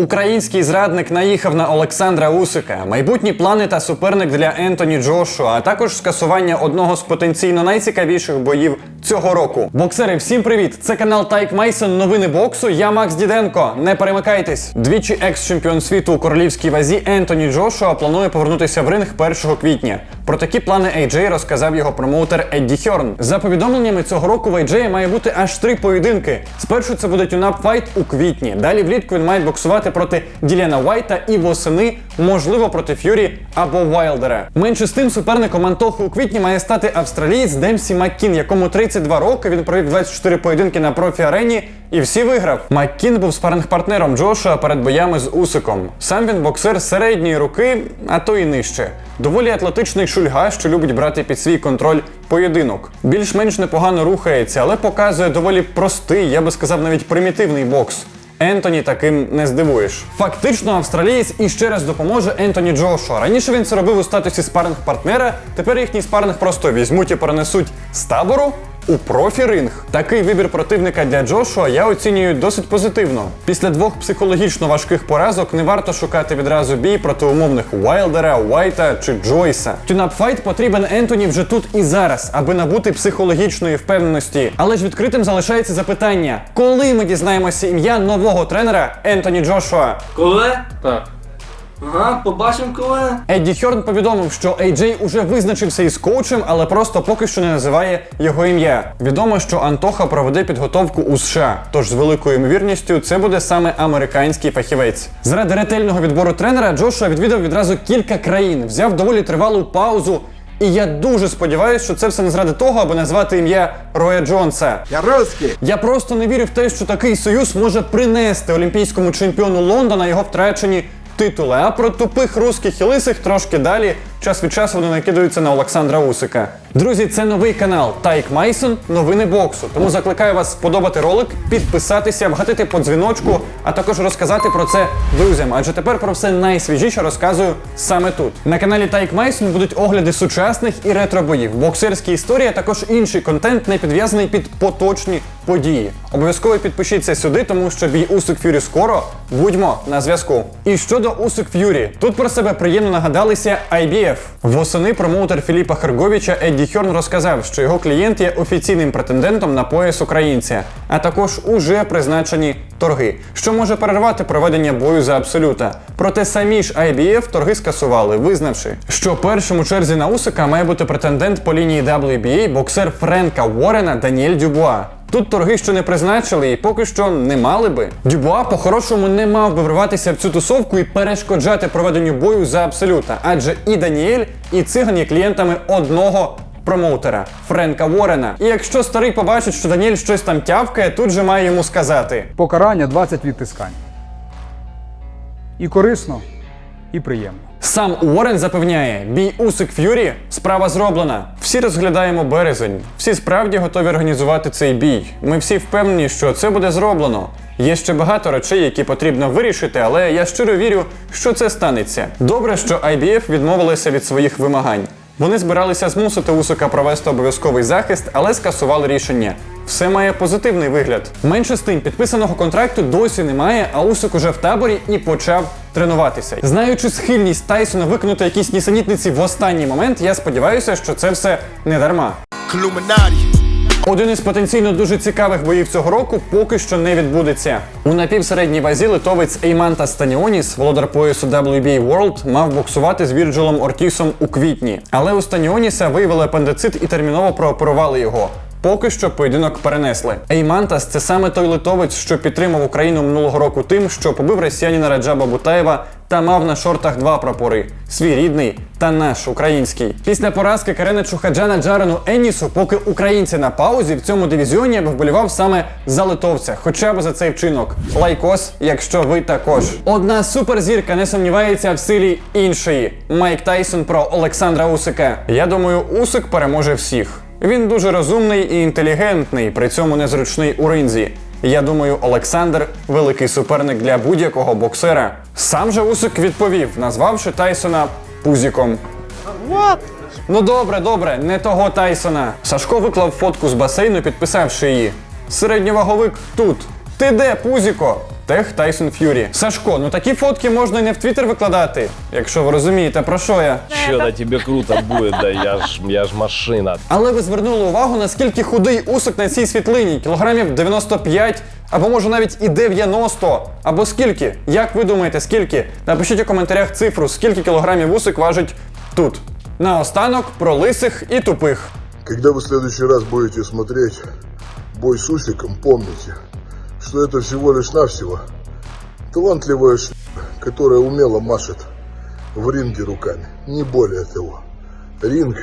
Український зрадник наїхав на Олександра Усика, майбутні плани та суперник для Ентоні Джошуа, а також скасування одного з потенційно найцікавіших боїв цього року. Боксери, всім привіт! Це канал Тайк Майсон. Новини боксу. Я Макс Діденко. Не перемикайтесь. Двічі екс-чемпіон світу у королівській вазі Ентоні Джошуа планує повернутися в ринг 1 квітня. Про такі плани AJ розказав його промоутер Едді Хьорн. За повідомленнями цього року в AJ має бути аж три поєдинки. Спершу це буде тюнап файт у квітні. Далі влітку він має боксувати проти Діліана Уайта і восени, можливо, проти Ф'юрі або Вайлдера. Менше з тим суперником Антохи у квітні має стати австралієць Демсі Маккін, якому 32 роки. Він провів 24 поєдинки на профі арені. І всі виграв. Маккін був спаринг-партнером Джошуа перед боями з Усиком. Сам він боксер середньої руки, а то і нижче. Доволі атлетичний шульга, що любить брати під свій контроль поєдинок. Більш-менш непогано рухається, але показує доволі простий, я би сказав, навіть примітивний бокс. Ентоні таким не здивуєш. Фактично, австралієць іще раз допоможе Ентоні Джошуа. Раніше він це робив у статусі спаринг-партнера, тепер їхній спаринг просто візьмуть і перенесуть з табору у профі-ринг. Такий вибір противника для Джошуа я оцінюю досить позитивно. Після двох психологічно важких поразок не варто шукати відразу бій проти умовних Уайлдера, Уайта чи Джойса. Тюнап-файт потрібен Ентоні вже тут і зараз, аби набути психологічної впевненості. Але ж відкритим залишається запитання: коли ми дізнаємося ім'я нового тренера Ентоні Джошуа? Коли? Так. Ага, побачимо коли. Едді Хьорн повідомив, що AJ уже визначився із коучем, але просто поки що не називає його ім'я. Відомо, що Антоха проведе підготовку у США, тож з великою ймовірністю це буде саме американський фахівець. Заради ретельного відбору тренера Джошуа відвідав відразу кілька країн, взяв доволі тривалу паузу. І я дуже сподіваюся, що це все не заради того, аби назвати ім'я Роя Джонса. Я русский. Я просто не вірю в те, що такий союз може принести олімпійському чемпіону Лондона його втрачені титули. А про тупих русських і лисих трошки далі. Час від часу вони накидаються на Олександра Усика. Друзі, це новий канал Тайк Майсон. Новини боксу. Тому закликаю вас сподобати ролик, підписатися, вгатити по дзвіночку, а також розказати про це друзям. Адже тепер про все найсвіжіше розказую саме тут. На каналі Тайк Майсон будуть огляди сучасних і ретро боїв, боксерські історії, а також інший контент, не підв'язаний під поточні події. Обов'язково підпишіться сюди, тому що бій Усик Ф'юрі скоро. Будьмо на зв'язку. І щодо Усик Ф'юрі, тут про себе приємно нагадалися IBF. Восени промоутер Філіпа Харговича Едді Хьорн розказав, що його клієнт є офіційним претендентом на пояс українця, а також уже призначені торги, що може перервати проведення бою за абсолюта. Проте самі ж IBF торги скасували, визнавши, що першим у черзі на Усика має бути претендент по лінії WBA боксер Френка Уоррена Даніель Дюбуа. Тут торги ще не призначили і поки що не мали би. Дюбуа по-хорошому не мав би вриватися в цю тусовку і перешкоджати проведенню бою за абсолюта, адже і Даніель, і циган є клієнтами одного промоутера Френка Уоррена. І якщо старий побачить, що Даніель щось там тявкає, тут же має йому сказати. Покарання 20 відтискань. І корисно, і приємно. Сам Уоррен запевняє, бій Усик Ф'юрі справа зроблена. Всі розглядаємо березень. Всі справді готові організувати цей бій. Ми всі впевнені, що це буде зроблено. Є ще багато речей, які потрібно вирішити, але я щиро вірю, що це станеться. Добре, що IBF відмовилися від своїх вимагань. Вони збиралися змусити Усика провести обов'язковий захист, але скасували рішення. Все має позитивний вигляд. Менше з тим, підписаного контракту досі немає, а Усик уже в таборі і почав тренуватися. Знаючи схильність Тайсона виконати якісь нісенітниці в останній момент, я сподіваюся, що це все не дарма. Illuminati. Один із потенційно дуже цікавих боїв цього року поки що не відбудеться. У напівсередній вазі литовець Ейманта Станіоніс, володар поясу WBA World, мав боксувати з Вірджилом Ортісом у квітні. Але у Станіоніса виявили апендицит і терміново прооперували його. Поки що поєдинок перенесли. Еймантас це саме той литовець, що підтримав Україну минулого року тим, що побив росіянина Раджаба Бутаєва та мав на шортах два прапори: свій рідний та наш український. Після поразки Карена Чухаджана Джарену Еннісу, поки українці на паузі в цьому дивізіоні вболівав саме за литовця, хоча б за цей вчинок. Лайкос, якщо ви також. Одна суперзірка не сумнівається в силі іншої. Майк Тайсон про Олександра Усика. Я думаю, Усик переможе всіх. Він дуже розумний і інтелігентний, при цьому незручний у ринзі. Я думаю, Олександр великий суперник для будь-якого боксера. Сам же Усик відповів, назвавши Тайсона пузіком. Ну добре, добре, не того Тайсона. Сашко виклав фотку з басейну, підписавши її. Середньоваговик тут. Ти де, пузіко? Хештег Тайсон Ф'юрі. Сашко, ну такі фотки можна і не в Твіттер викладати, якщо ви розумієте, про що я. Че, да тебе круто будет, да я ж, я ж машина. Але ви звернули увагу, наскільки худий усик на цій світлині? Кілограмів 95, або може навіть і 90. Або скільки? Як ви думаєте, скільки? Напишіть у коментарях цифру, скільки кілограмів усик важить тут. Наостанок про лисих і тупих. Когда вы в следующий раз будете смотреть бой с Усиком, помните, что это всего лишь навсего талантливая ш**, которая умело машет в ринге руками. Не более того. Ринг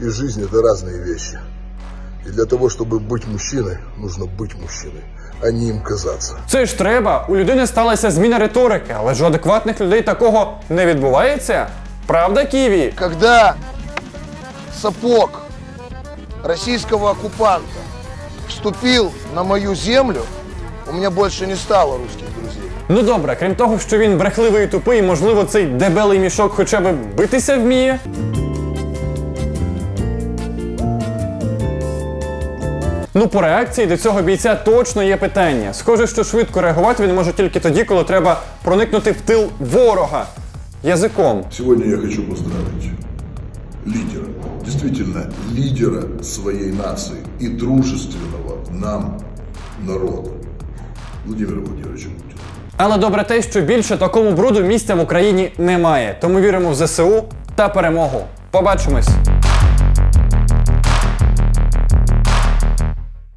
и жизнь это разные вещи. И для того, чтобы быть мужчиной, нужно быть мужчиной, а не им казаться. Це ж треба. У людини сталася зміна риторики, але ж у адекватних людей такого не відбувається. Правда, Ківі? когда сапог российского оккупанта вступил на мою землю, у меня больше не стало русских друзей. Ну добре, крім того, що він брехливий і тупий, можливо, цей дебелий мішок хоча б битися вміє. Ну, по реакції до цього бійця точно є питання. Схоже, що швидко реагувати він може тільки тоді, коли треба проникнути в тил ворога язиком. Сегодня я хочу поздравить лидера, действительно лидера своей нации и дружественного нам народа, Владимира Владимировича Путина. Але добре те, що більше такому бруду місця в Україні немає. Тому віримо в ЗСУ та перемогу. Побачимось!